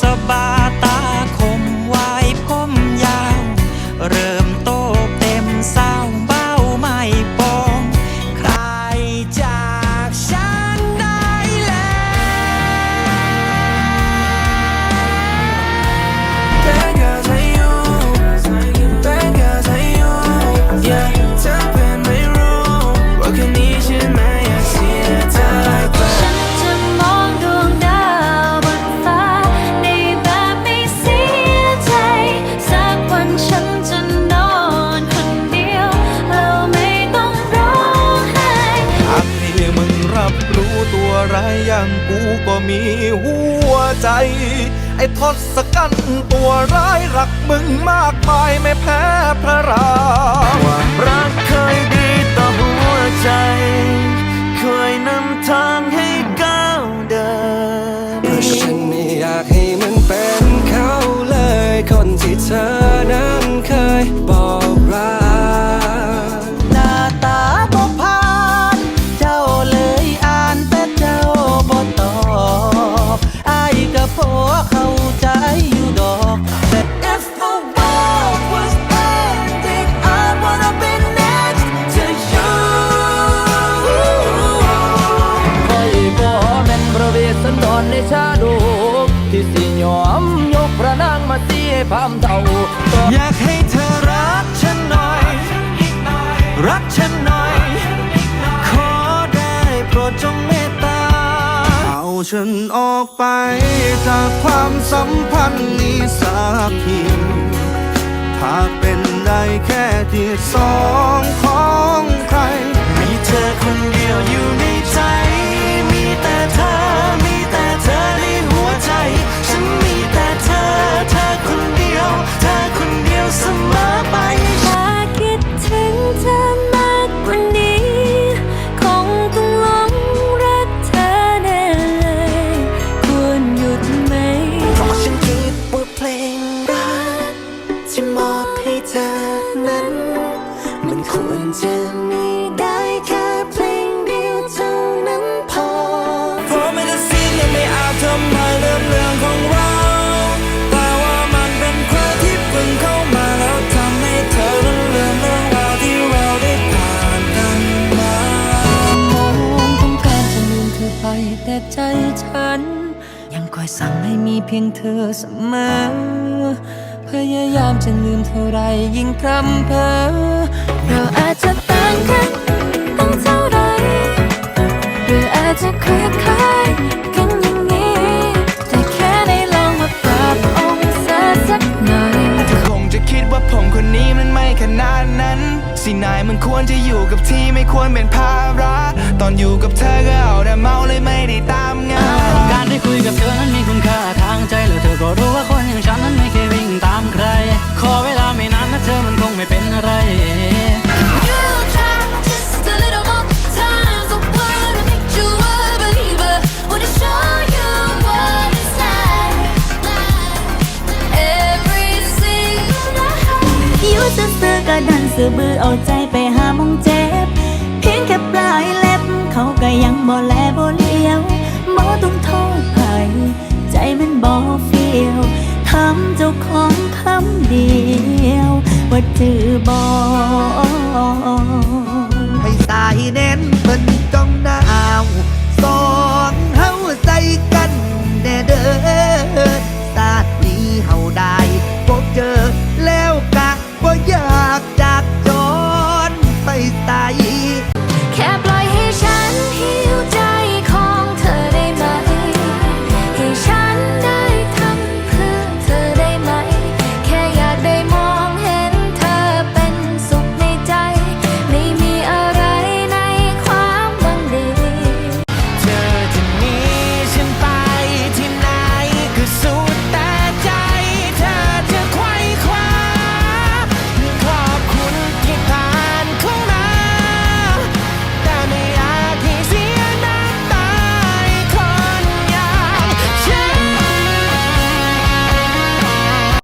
สบาตาค อย่างกูก็มีหัวใจ ไอ้ทศกัณตัวร้ายรักมึงมากไปไม่แพ้พระรามความรักเคยดีต่อหัวใจ เคยนำทางให้ก้าวเดินฉันไม่อยากให้มันเป็นเขาเลยคนที่เธอ ที่สิยอมยกพระนางมาเสียพามเท่าอยากให้เธอรักฉันหน่อย รักฉันหน่อย ขอได้โปรดจงเมตตา เอาฉันออกไปจากความสัมพันธ์นี้สักทีหากเป็นได้แค่ที่สองของ มันควรจะมีได้แค่เพลงเดียวเท่านั้นพอเพราะไม่ได้สิ้นยังไม่อาจทำให้เรื่องเรื่องของเรา แต่ว่ามันเป็นครั้งที่เพิ่งเข้ามาแล้วทำให้เธอนั้นเรื่องเรื่องราวที่เราได้ผ่านกันมามองต้องการจะลืมเธอไปแต่ใจฉัน ยังคอยสั่งให้มีเพียงเธอเสมอ พยายามจะลืมเท่าไรยิ่งพร่ำเพ้อเราอาจจะต่างกันตั้งเท่าไรหรืออาจจะคล้ายกันอย่างนี้ แต่แค่ได้ลองมาปรับองศาสักหน่อยคงจะคิดว่าผมคนนี้มันไม่ขนาดนั้น สินายมันควรจะอยู่กับที่ไม่ควรเป็นภาระ ตอนอยู่กับเธอก็เอาแต่เมาเลยไม่ได้ตามงานการได้คุยกับ อยู่ซื่อๆก็ดันซื่อบือเอาใจไปหามองเจ็บ เพียงแค่ปลายเล็บ เขาก็ยังบ่แลบ่เลี้ยวบ่ต้องโทษใครใจมันบ่เฟียวทำเจ้าของคำเดียว ว่าจือบ่ให้สายเน้น